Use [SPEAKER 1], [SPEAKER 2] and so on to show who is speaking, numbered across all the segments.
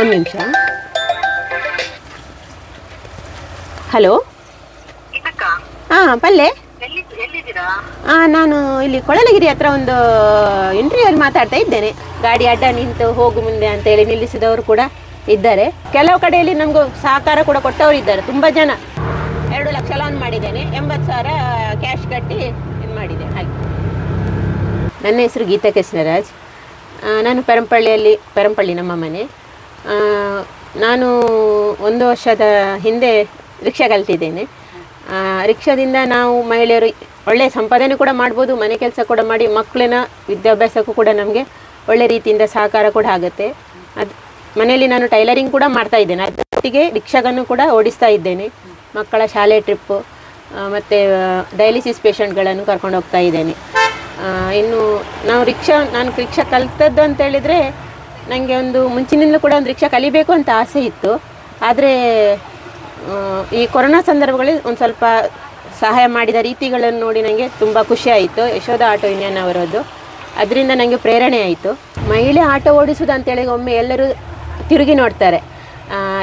[SPEAKER 1] ಒಂದು ನಿಮಿಷ. ಹಲೋ? ಹಾ ಪಲ್ಲೆ. ಹಾ ನಾನು ಇಲ್ಲಿ ಕೊಳಲಗಿರಿ ಹತ್ರ ಒಂದು ಇಂಟರ್ವ್ಯೂ ಮಾತಾಡ್ತಾ ಇದ್ದೇನೆ. ಗಾಡಿ ಅಡ್ಡ ನಿಂತು ಹೋಗು ಮುಂದೆ ಅಂತ ಹೇಳಿ ನಿಲ್ಲಿಸಿದವರು ಕೂಡ ಇದ್ದಾರೆ. ಕೆಲವು ಕಡೆಯಲ್ಲಿ ನಮಗೂ ಸಹಕಾರ ಕೂಡ ಕೊಟ್ಟವರು ಇದ್ದಾರೆ. ತುಂಬ ಜನ. ಎರಡು ಲಕ್ಷ ಲೋನ್ ಮಾಡಿದ್ದೇನೆ. ಎಂಬತ್ತು ಸಾವಿರ ಕ್ಯಾಶ್ ಕಟ್ಟಿ ಇದು ಮಾಡಿದೆ. ಹಾಗೆ ನನ್ನ ಹೆಸರು ಗೀತಾ ಕೃಷ್ಣರಾಜ್ ನಾನು ಪರಂಪಳ್ಳಿಯಲ್ಲಿ ಪರಂಪಳ್ಳಿ ನಮ್ಮ ಮನೆ. ನಾನು ಒಂದು ವರ್ಷದ ಹಿಂದೆ ರಿಕ್ಷಾ ಕಲ್ತಿದ್ದೇನೆ. ರಿಕ್ಷಾದಿಂದ ನಾವು ಮಹಿಳೆಯರು ಒಳ್ಳೆಯ ಸಂಪಾದನೆ ಕೂಡ ಮಾಡ್ಬೋದು, ಮನೆ ಕೆಲಸ ಕೂಡ ಮಾಡಿ, ಮಕ್ಕಳಿನ ವಿದ್ಯಾಭ್ಯಾಸಕ್ಕೂ ಕೂಡ ನಮಗೆ ಒಳ್ಳೆ ರೀತಿಯಿಂದ ಸಹಕಾರ ಕೂಡ ಆಗುತ್ತೆ. ಅದು, ಮನೆಯಲ್ಲಿ ನಾನು ಟೈಲರಿಂಗ್ ಕೂಡ ಮಾಡ್ತಾ ಇದ್ದೇನೆ. ಅದರೊಟ್ಟಿಗೆ ರಿಕ್ಷಾಗನ್ನು ಕೂಡ ಓಡಿಸ್ತಾ ಇದ್ದೇನೆ. ಮಕ್ಕಳ ಶಾಲೆ ಟ್ರಿಪ್ಪು ಮತ್ತು ಡಯಾಲಿಸಿಸ್ ಪೇಷಂಟ್ಗಳನ್ನು ಕರ್ಕೊಂಡು ಹೋಗ್ತಾ ಇದ್ದೇನೆ. ಇನ್ನು ನಾವು ರಿಕ್ಷಾ, ನಾನು ರಿಕ್ಷಾ ಕಲ್ತದ್ದು ಅಂತ ಹೇಳಿದರೆ ನನಗೆ ಒಂದು ಮುಂಚಿನಿಂದಲೂ ಕೂಡ ಒಂದು ರಿಕ್ಷಾ ಕಲಿಬೇಕು ಅಂತ ಆಸೆ ಇತ್ತು. ಆದರೆ ಈ ಕೊರೋನಾ ಸಂದರ್ಭಗಳಲ್ಲಿ ಒಂದು ಸ್ವಲ್ಪ ಸಹಾಯ ಮಾಡಿದ ರೀತಿಗಳನ್ನು ನೋಡಿ ನನಗೆ ತುಂಬ ಖುಷಿ ಆಯಿತು. ಯಶೋಧ ಆಟೋ ಯೂನಿಯನ್ ಅವರದ್ದು ಅದರಿಂದ ನನಗೆ ಪ್ರೇರಣೆ ಆಯಿತು. ಮಹಿಳೆ ಆಟೋ ಓಡಿಸೋದು ಅಂತೇಳಿ ಒಮ್ಮೆ ಎಲ್ಲರೂ ತಿರುಗಿ ನೋಡ್ತಾರೆ.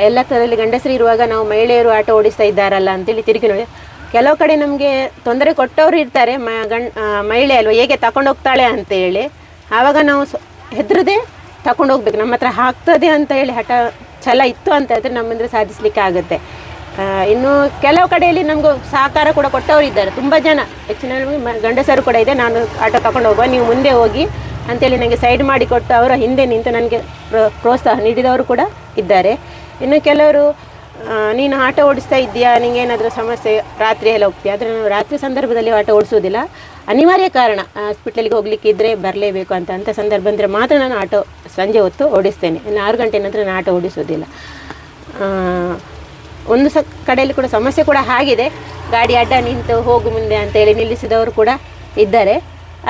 [SPEAKER 1] ಎಲ್ಲ ಥರದಲ್ಲಿ ಗಂಡಸರು ಇರುವಾಗ ನಾವು ಮಹಿಳೆಯರು ಆಟೋ ಓಡಿಸ್ತಾ ಇದ್ದಾರಲ್ಲ ಅಂತೇಳಿ ತಿರುಗಿ ನೋಡಿ. ಕೆಲವು ಕಡೆ ನಮಗೆ ತೊಂದರೆ ಕೊಟ್ಟವರು ಇರ್ತಾರೆ. ಮ, ಗಂಡ್ ಮಹಿಳೆ ಅಲ್ವ, ಹೇಗೆ ತಗೊಂಡೋಗ್ತಾಳೆ ಅಂತೇಳಿ. ಆವಾಗ ನಾವು ಹೆದರದೆ ಹೋಗ್ಬೇಕು. ನಮ್ಮ ಹತ್ರ ಆಗ್ತದೆ ಅಂತ ಹೇಳಿ ಹಠ ಛಲ ಇತ್ತು ಅಂತ ಹೇಳಿದ್ರೆ ನಮ್ಮಿಂದ ಸಾಧಿಸ್ಲಿಕ್ಕೆ ಆಗುತ್ತೆ. ಇನ್ನು ಕೆಲವು ಕಡೆಯಲ್ಲಿ ನಮಗೂ ಸಹಕಾರ ಕೂಡ ಕೊಟ್ಟವರು ಇದ್ದಾರೆ ತುಂಬ ಜನ. ಹೆಚ್ಚಿನ ಗಂಡಸರು ಕೂಡ ಇದೆ. ನಾನು ಆಟೋ ತಗೊಂಡು ಹೋಗುವ. ನೀವು ಮುಂದೆ ಹೋಗಿ ಅಂತೇಳಿ ನನಗೆ ಸೈಡ್ ಮಾಡಿ ಕೊಟ್ಟು ಅವರ ಹಿಂದೆ ನಿಂತು ನನಗೆ ಪ್ರೋ- ಪ್ರೋತ್ಸಾಹ ನೀಡಿದವರು ಕೂಡ ಇದ್ದಾರೆ. ಇನ್ನು ಕೆಲವರು ನೀನು ಆಟೋ ಓಡಿಸ್ತಾ ಇದ್ದೀಯಾ? ನಿಂಗೆ ಏನಾದರೂ ಸಮಸ್ಯೆ ರಾತ್ರಿ ಎಲ್ಲ ಹೋಗ್ತೀಯ? ಆದರೆ ನಾನು ರಾತ್ರಿ ಸಂದರ್ಭದಲ್ಲಿ ಆಟೋ ಓಡಿಸೋದಿಲ್ಲ. ಅನಿವಾರ್ಯ ಕಾರಣ ಹಾಸ್ಪಿಟ್ಲಿಗೆ ಹೋಗ್ಲಿಕ್ಕೆ ಇದ್ದರೆ ಬರಲೇಬೇಕು ಅಂತ ಅಂಥ ಸಂದರ್ಭ ಅಂದರೆ ಮಾತ್ರ ನಾನು ಆಟೋ ಸಂಜೆ ಹೊತ್ತು ಓಡಿಸ್ತೇನೆ. ಇನ್ನು ಆರು ಗಂಟೆ ನಂತರ ನಾನು ಆಟೋ ಓಡಿಸೋದಿಲ್ಲ. ಒಂದು ಸ, ಕಡೆಯಲ್ಲಿ ಕೂಡ ಸಮಸ್ಯೆ ಕೂಡ ಆಗಿದೆ. ಗಾಡಿ ಅಡ್ಡ ನಿಂತು ಹೋಗು ಮುಂದೆ ಅಂತೇಳಿ ನಿಲ್ಲಿಸಿದವರು ಕೂಡ ಇದ್ದಾರೆ.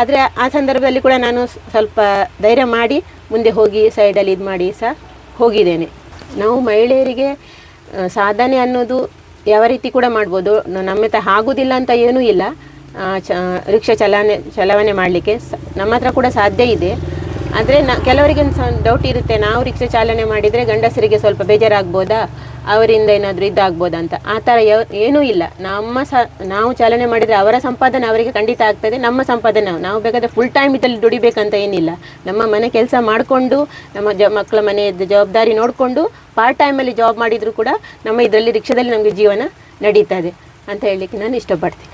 [SPEAKER 1] ಆದರೆ ಆ ಸಂದರ್ಭದಲ್ಲಿ ಕೂಡ ನಾನು ಸ್ವಲ್ಪ ಧೈರ್ಯ ಮಾಡಿ ಮುಂದೆ ಹೋಗಿ ಸೈಡಲ್ಲಿ ಇದು ಮಾಡಿ ಸಹ ಹೋಗಿದ್ದೇನೆ. ನಾವು ಮಹಿಳೆಯರಿಗೆ ಸಾಧನೆ ಅನ್ನೋದು ಯಾವ ರೀತಿ ಕೂಡ ಮಾಡ್ಬೋದು. ನಮ್ಮ ಹತ್ರ ಆಗೋದಿಲ್ಲ ಅಂತ ಏನೂ ಇಲ್ಲ. ಚ, ರಿಕ್ಷಾ ಚಲಾವಣೆ ಚಲಾವಣೆ ಮಾಡಲಿಕ್ಕೆ ನಮ್ಮ ಹತ್ರ ಕೂಡ ಸಾಧ್ಯ ಇದೆ. ಆದರೆ ನ ಕೆಲವರಿಗೆ ಡೌಟ್ ಇರುತ್ತೆ, ನಾವು ರಿಕ್ಷಾ ಚಾಲನೆ ಮಾಡಿದರೆ ಗಂಡಸರಿಗೆ ಸ್ವಲ್ಪ ಬೇಜಾರಾಗ್ಬೋದಾ? ಅವರಿಂದ ಏನಾದರೂ ಇದಾಗ್ಬೋದು ಅಂತ. ಆ ಥರ ಏನೂ ಇಲ್ಲ. ನಮ್ಮ ಸ, ನಾವು ಚಾಲನೆ ಮಾಡಿದರೆ ಅವರ ಸಂಪಾದನೆ ಅವರಿಗೆ ಖಂಡಿತ ಆಗ್ತದೆ, ನಮ್ಮ ಸಂಪಾದನೆ ನಾವು ನಾವು ಬೇಕಾದ್ರೆ ಫುಲ್ ಟೈಮ್ ಇದರಲ್ಲಿ ದುಡಿಬೇಕಂತ ಏನಿಲ್ಲ. ನಮ್ಮ ಮನೆ ಕೆಲಸ ಮಾಡಿಕೊಂಡು, ನಮ್ಮ ಜ, ಮಕ್ಕಳ ಮನೆಯದ್ದು ಜವಾಬ್ದಾರಿ ನೋಡಿಕೊಂಡು ಪಾರ್ಟ್ ಟೈಮಲ್ಲಿ ಜಾಬ್ ಮಾಡಿದರೂ ಕೂಡ ನಮ್ಮ ಇದರಲ್ಲಿ, ರಿಕ್ಷಾದಲ್ಲಿ ನಮಗೆ ಜೀವನ ನಡೀತದೆ ಅಂತ ಹೇಳಲಿಕ್ಕೆ ನಾನು ಇಷ್ಟಪಡ್ತೀನಿ.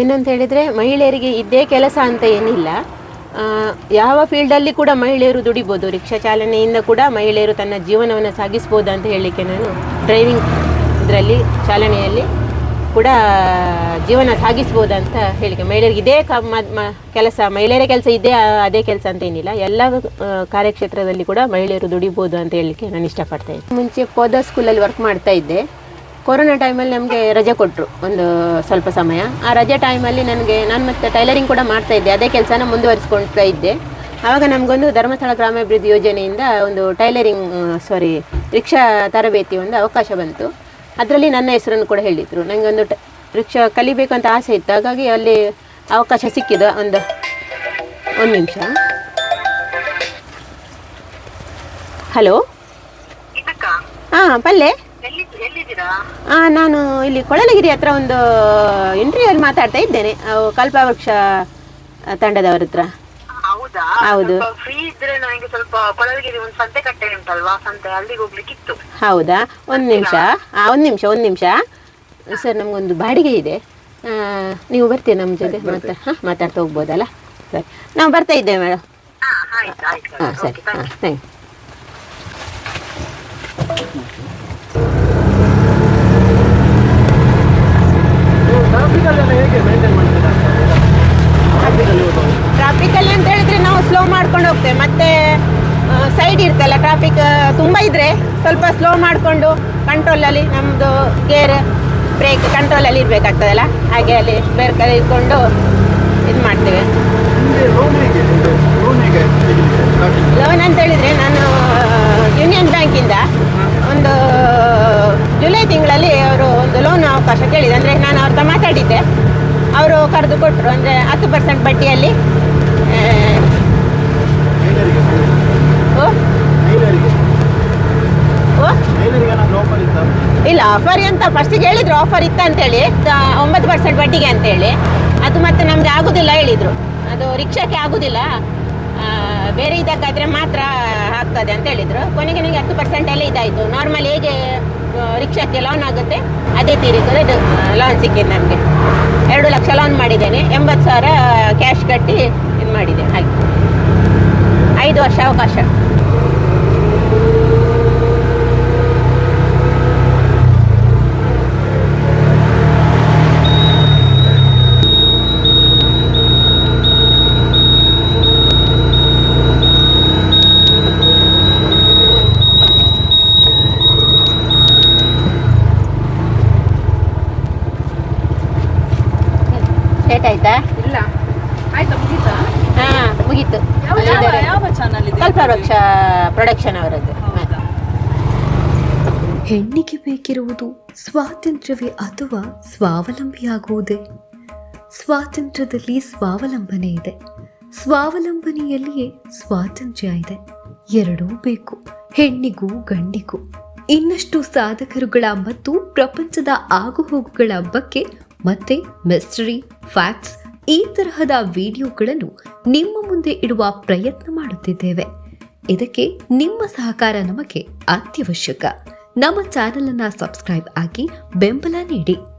[SPEAKER 1] ಏನಂತ ಹೇಳಿದರೆ ಮಹಿಳೆಯರಿಗೆ ಇದೇ ಕೆಲಸ ಅಂತ ಏನಿಲ್ಲ. ಯಾವ ಫೀಲ್ಡಲ್ಲಿ ಕೂಡ ಮಹಿಳೆಯರು ದುಡಿಬೋದು, ರಿಕ್ಷಾ ಚಾಲನೆಯಿಂದ ಕೂಡ ಮಹಿಳೆಯರು ತನ್ನ ಜೀವನವನ್ನು ಸಾಗಿಸ್ಬೋದು ಅಂತ ಹೇಳಲಿಕ್ಕೆ ನಾನು ಡ್ರೈವಿಂಗ್ ಇದರಲ್ಲಿ ಚಾಲನೆಯಲ್ಲಿ ಕೂಡ ಜೀವನ ಸಾಗಿಸ್ಬೋದು ಅಂತ ಹೇಳಿಕೆ. ಮಹಿಳೆಯರಿಗೆ ಇದೇ ಕ ಮ- ಕೆಲಸ, ಮಹಿಳೆಯರ ಕೆಲಸ ಇದೇ, ಅದೇ ಕೆಲಸ ಅಂತ ಏನಿಲ್ಲ. ಎಲ್ಲ ಕಾರ್ಯಕ್ಷೇತ್ರದಲ್ಲಿ ಕೂಡ ಮಹಿಳೆಯರು ದುಡಿಬೋದು ಅಂತ ಹೇಳಲಿಕ್ಕೆ ನಾನು ಇಷ್ಟಪಡ್ತಾ ಇದ್ದೆ. ಮುಂಚೆ ಪೋದ ಸ್ಕೂಲಲ್ಲಿ ವರ್ಕ್ ಮಾಡ್ತಾ ಇದ್ದೆ. ಕೊರೋನಾ ಟೈಮಲ್ಲಿ ನಮಗೆ ರಜೆ ಕೊಟ್ಟರು ಒಂದು ಸ್ವಲ್ಪ ಸಮಯ. ಆ ರಜೆ ಟೈಮಲ್ಲಿ ನನಗೆ ನಾನು ಮತ್ತೆ ಟೈಲರಿಂಗ್ ಕೂಡ ಮಾಡ್ತಾ ಇದ್ದೆ ಅದೇ ಕೆಲಸನ ಮುಂದುವರಿಸ್ಕೊಳ್ತಾ ಇದ್ದೆ. ಆವಾಗ ನಮಗೊಂದು ಧರ್ಮಸ್ಥಳ ಗ್ರಾಮಾಭಿವೃದ್ಧಿ ಯೋಜನೆಯಿಂದ ಒಂದು ಟೈಲರಿಂಗ್ ಸಾರಿ ರಿಕ್ಷಾ ತರಬೇತಿ ಒಂದು ಅವಕಾಶ ಬಂತು. ಅದರಲ್ಲಿ ನನ್ನ ಹೆಸರನ್ನು ಕೂಡ ಹೇಳಿದರು. ನನಗೆ ಒಂದು ಟ ಕಲಿಬೇಕು ಅಂತ ಆಸೆ ಇತ್ತು. ಹಾಗಾಗಿ ಅಲ್ಲಿ ಅವಕಾಶ ಸಿಕ್ಕಿದ ಒಂದು ಒಂದು ನಿಮಿಷ. ಹಲೋ? ಹಾಂ ಪಲ್ಲೆ? ಆ, ನಾನು ಇಲ್ಲಿ ಕೊಳಲಗಿರಿ ಹತ್ರ ಒಂದು ಇಂಟರ್ವ್ಯೂಲ್ಲಿ ಮಾತಾಡ್ತಾ ಇದ್ದೇನೆ. ಕಲ್ಪವೃಕ್ಷ ತಂಡದವ್ರ ಹತ್ರ.
[SPEAKER 2] ಹೌದಾ?
[SPEAKER 1] ಹೌದು.
[SPEAKER 2] ಫ್ರೀ ಇದ್ರೆ ನನಗೆ ಸ್ವಲ್ಪ ಕೊಳಲಗಿರಿ ಒಂದು ಸಂತೆ ಕಟ್ಟೆ ಉಂಟಲ್ವಾ? ಸಂತೆ ಅಲ್ಲಿಗೆ ಹೋಗ್ಲಿಕ್ಕಿತ್ತು.
[SPEAKER 1] ಹೌದಾ? ಒಂದು ನಿಮಿಷ. ಒಂದ್ ಒಂದು ನಿಮಿಷ ಒಂದ್ ನಿಮಿಷ. ಸರ್ ನಮ್ಗೊಂದು ಬಾಡಿಗೆ ಇದೆ. ಆ, ನೀವು ಬರ್ತೀರಾ ನಮ್ಮ ಜೊತೆ? ಮಾತಾ ಹಾ ಮಾತಾಡ್ತಾ ಹೋಗ್ಬೋದಲ್ಲ? ಸರಿ. ನಾವು ಬರ್ತಾ ಇದ್ದೇವೆ ಮೇಡಮ್.
[SPEAKER 2] ಹಾ
[SPEAKER 1] ಸರಿ. ಹಾ ಥ್ಯಾಂಕ್
[SPEAKER 3] ಟ್ರಾಫಿಕಲ್ಲೆಲ್ಲ
[SPEAKER 1] ಟ್ರಾಫಿಕಲ್ಲಿ ಅಂತ ಹೇಳಿದ್ರೆ ನಾವು ಸ್ಲೋ ಮಾಡ್ಕೊಂಡು ಹೋಗ್ತೇವೆ. ಮತ್ತೆ ಸೈಡ್ ಇರ್ತಲ್ಲ ಟ್ರಾಫಿಕ್ ತುಂಬ ಇದ್ರೆ ಸ್ವಲ್ಪ ಸ್ಲೋ ಮಾಡಿಕೊಂಡು ಕಂಟ್ರೋಲಲ್ಲಿ ನಮ್ಮದು ಗೇರ್ ಬ್ರೇಕ್ ಕಂಟ್ರೋಲಲ್ಲಿ ಇರಬೇಕಾಗ್ತದಲ್ಲ? ಹಾಗೆ ಅಲ್ಲಿ ಬ್ರೇಕ್ ಇಟ್ಕೊಂಡು ಇದು ಮಾಡ್ತೇವೆ.
[SPEAKER 3] ಲೋನ್
[SPEAKER 1] ಅಂತ ಹೇಳಿದ್ರೆ ನಾನು ಯೂನಿಯನ್ ಬ್ಯಾಂಕಿಂದ ಒಂದು ಜುಲೈ ತಿಂಗಳಲ್ಲಿ ಅವರು ಒಂದು ಲೋನ್ ಅವಕಾಶ ಕೇಳಿದೆ ಅಂದರೆ ನಾನು ಅವ್ರ ಮಾತಾಡಿದ್ದೆ. ಅವರು ಕರೆದು ಕೊಟ್ಟರು ಅಂದರೆ ಹತ್ತು ಪರ್ಸೆಂಟ್ ಬಡ್ಡಿಯಲ್ಲಿ.
[SPEAKER 3] ಮಹಿಳೆಯರಿಗೆ
[SPEAKER 1] ಆಫರ್ ಅಂತ ಫಸ್ಟಿಗೆ ಹೇಳಿದ್ರು ಆಫರ್ ಇತ್ತ ಅಂತೇಳಿ ಒಂಬತ್ತು ಪರ್ಸೆಂಟ್ ಬಡ್ಡಿಗೆ ಅಂತೇಳಿ. ಅದು ಮತ್ತೆ ನಮ್ಗೆ ಆಗುದಿಲ್ಲ ಹೇಳಿದ್ರು. ಅದು ರಿಕ್ಷಾಕ್ಕೆ ಆಗುದಿಲ್ಲ. ಬೇರೆ ಇದಕ್ಕಾದ್ರೆ ಮಾತ್ರ ಆಗ್ತದೆ ಅಂತ ಹೇಳಿದ್ರು. ಕೊನೆಗೆ ನನಗೆ ಹತ್ತು ಪರ್ಸೆಂಟ್ ಎಲ್ಲ ಇದಾಯಿತು. ನಾರ್ಮಲ್ ಹೇಗೆ ರಿಕ್ಷಾಕ್ಕೆ ಲೋನ್ ಆಗುತ್ತೆ, ಅದೇ ತೀರಿಕೆ ಲೋನ್ ಸಿಕ್ಕಿದೆ ನಮಗೆ. ಎರಡು ಲಕ್ಷ ಲೋನ್ ಮಾಡಿದ್ದೇನೆ. ಎಂಬತ್ತು ಸಾವಿರ ಕಟ್ಟಿ ಇದು ಮಾಡಿದೆ ಹಾಗೆ ಐದು ವರ್ಷ ಅವಕಾಶ. ಆಯ್ತಾ? ಹಾ ಮುಗೀತು.
[SPEAKER 4] ಯಾವ
[SPEAKER 1] ಅಲ್ಲಿದ್ದಾರೆ.
[SPEAKER 4] ಇದೆ?
[SPEAKER 1] ಕಲ್ಪವೃಕ್ಷ ಪ್ರೊಡಕ್ಷನ್ ಅವರದ್ದು.
[SPEAKER 5] ಹೆಣ್ಣಿಗೆ ಬೇಕಿರುವುದು ಸ್ವಾತಂತ್ರ್ಯವೇ ಅಥವಾ ಸ್ವಾವಲಂಬಿಯಾಗುವುದೇ? ಸ್ವಾತಂತ್ರ್ಯದಲ್ಲಿ ಸ್ವಾವಲಂಬನೆ ಇದೆ. ಸ್ವಾವಲಂಬನೆಯಲ್ಲಿಯೇ ಸ್ವಾತಂತ್ರ್ಯ ಇದೆ. ಎರಡೂ ಬೇಕು ಹೆಣ್ಣಿಗೂ ಗಂಡಿಗೂ. ಇನ್ನಷ್ಟು ಸಾಧಕರುಗಳ ಮತ್ತು ಪ್ರಪಂಚದ ಆಗುಹೋಗುಗಳ ಬಗ್ಗೆ ಮತ್ತೆ ಮಿಸ್ಟರಿ ಫ್ಯಾಕ್ಟ್ಸ್ ಈ ತರಹದ ವಿಡಿಯೋಗಳನ್ನು ನಿಮ್ಮ ಮುಂದೆ ಇಡುವ ಪ್ರಯತ್ನ ಮಾಡುತ್ತಿದ್ದೇವೆ. ಇದಕ್ಕೆ ನಿಮ್ಮ ಸಹಕಾರ ನಮಗೆ ಅತ್ಯವಶ್ಯಕ. ನಮ್ಮ ಚಾನೆಲ್ ಅನ್ನ ಸಬ್ಸ್ಕ್ರೈಬ್ ಆಗಿ ಬೆಂಬಲ ನೀಡಿ.